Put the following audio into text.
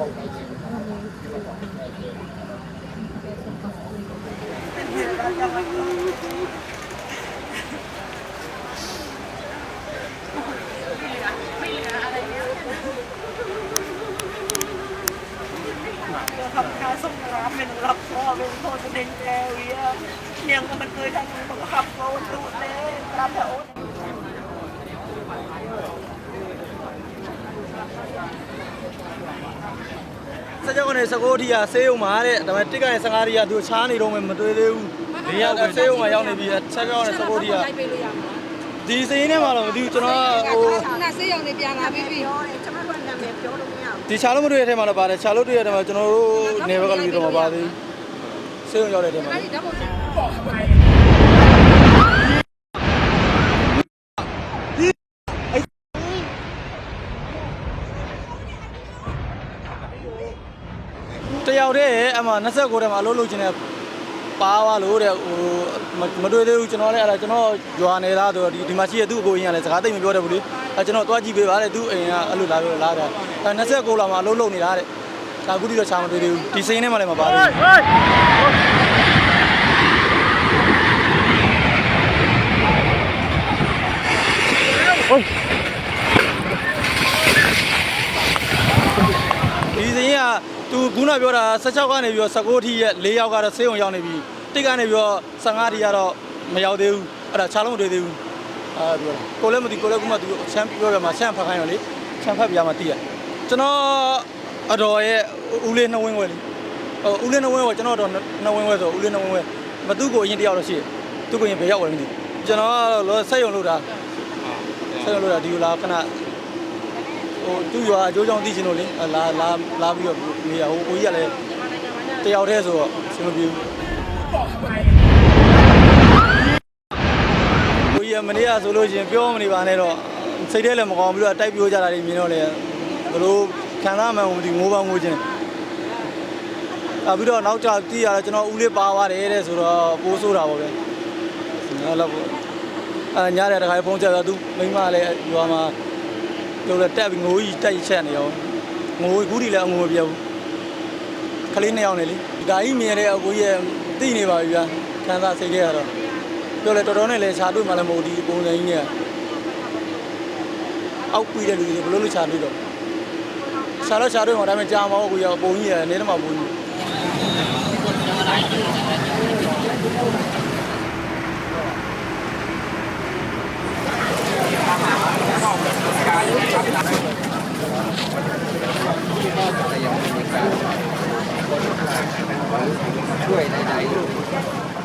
ทำการส่งน้ำเป็นรับพ่อเป็นคนเป็นแกวีเนี่ยก็มันเคยทำบังคับเขาดูแลรับแต่โอ๊ต စကြောကနေစကိုးထီကဆေးရုံမှာတဲ့ဒါပေမဲ့တစ်ကနေ15ရီကသူချားနေတော့မှမတွေ့သေးဘူးဒီရောက်ဆေးရုံမှာရောက်နေပြီဆက်ကြောကနေစကိုးထီကလိုက်ပေးလို့ရမှာဒီစင်းထဲမှာတော့မသိဘူးကျွန်တော်ဟိုခုနဆေးရုံလေးပြန်လာပြီးပြီပြောတယ်ကျွန်တော်ကနာမည်ပြောလို့မရဘူးဒီချာလို့မတွေ့တဲ့ထဲမှာတော့ပါတယ်ချာလို့တွေ့တဲ့ထဲမှာကျွန်တော်တို့နေဘက်ကလူတော့မပါသေးဘူးဆေးရုံရောက်တဲ့ထဲမှာ ယောက်တည်းအမှ29ထဲမှာအလုပ်လုပ်ချင်တဲ့ပါသွားလို့တဲ့ဟိုမတွေ့သေးဘူးကျွန်တော်လည်းအဲ့ဒါကျွန်တော်ရွာနေသားဆိုတော့ဒီဒီမှာရှိတဲ့သူ့အကိုကြီးကလည်းစကားသိမပြောတတ်ဘူးလေအဲကျွန်တော်တွားကြည့်ပေးပါတဲ့သူ့အိမ်ကအဲ့လိုလာပြောလာတာအဲ29လာမှာအလုပ်လုပ်နေတာတဲ့ဒါအခုတိတော့ချာမတွေ့သေးဘူးဒီစိင်းထဲမှာလည်းမပါသေးဘူးဒီစရင်က သူခုနပြောတာ16ကနေပြီးတော့19ထိရဲ့4ယောက်ကတော့ဆေးရုံရောက်နေပြီတစ်ကနေပြီးတော့15ထိကတော့မရောက်သေးဘူးအဲ့ဒါခြားလုံးမတွေ့သေးဘူးအာပြောတာကိုလည်းမသိကိုလည်းခုမှသူချမ်းပြောပြမှာချမ်းဖတ်ခိုင်းတော့လေချမ်းဖတ်ပြမှာတည်ရကျွန်တော်အတော်ရဲ့ဦးလေးနှစ်ဝင်းဝဲလေဟိုဦးလေးနှစ်ဝင်းဝဲကျွန်တော်တော့နှစ်ဝင်းဝဲဆိုဦးလေးနှစ်ဝင်းဝဲမသူ့ကိုအရင်တယောက်တော့ရှိတယ်သူ့ကိုရင်ဘယ်ရောက်ဝဲမသိကျွန်တော်ကတော့ဆက်ရုံလို့တာဆက်ရုံလို့တာဒီလိုလားခဏ ဟိုသူ့ရွာအကျိုးကြောင့်သိချင်လို့လေလာလာလာပြီးတော့နေရဟိုကိုကြီးကလည်းတယောက်တည်းဆိုတော့အဆင်မပြေဘူးကိုကြီးကမနေ့ကဆိုလို့ရှိရင်ပြောမနေပါနဲ့တော့စိတ်ထဲလည်းမကောင်းပြီးတော့တိုက်ပြိုးကြတာတွေမြင်တော့လေဘလို့ခံစားမှန်းမသိငိုးပါငိုးခြင်းအပြီးတော့နောက်ကျကြည့်ရတာကျွန်တော်ဦးလေးပါသွားတယ်တဲ့ဆိုတော့ပိုးဆိုးတာပေါ့ဗျဟုတ်လားပေါ့အဲညတဲ့တခါဖုန်းချက်တော့သူမိမလည်းရွာမှာ လို့လည်းတက်ပြီးငိုကြီးတက်ချက်နေရောငိုခုဒီလည်းအငိုမပြောဘူးခလေးနှစ်ယောက်နေလေဒီဓာကြီးမြင်တဲ့အကိုကြီးရဲ့သိနေပါပြီဗျာခံစားစိတ်ထဲကတော့ပြောလဲတော်တော်နဲ့လဲခြာတွေ့မှလည်းမဟုတ်ဒီပုံစံကြီးနဲ့အောက်ပြီးတဲ့လူတွေဘယ်လိုလုပ်ခြာတွေ့တော့ခြာတော့ခြာတွေ့မှာဒါပေမဲ့ကြာမှာကိုကြီးကပုံကြီးရနေတော့မှပုံကြီး ช่วยหลายๆ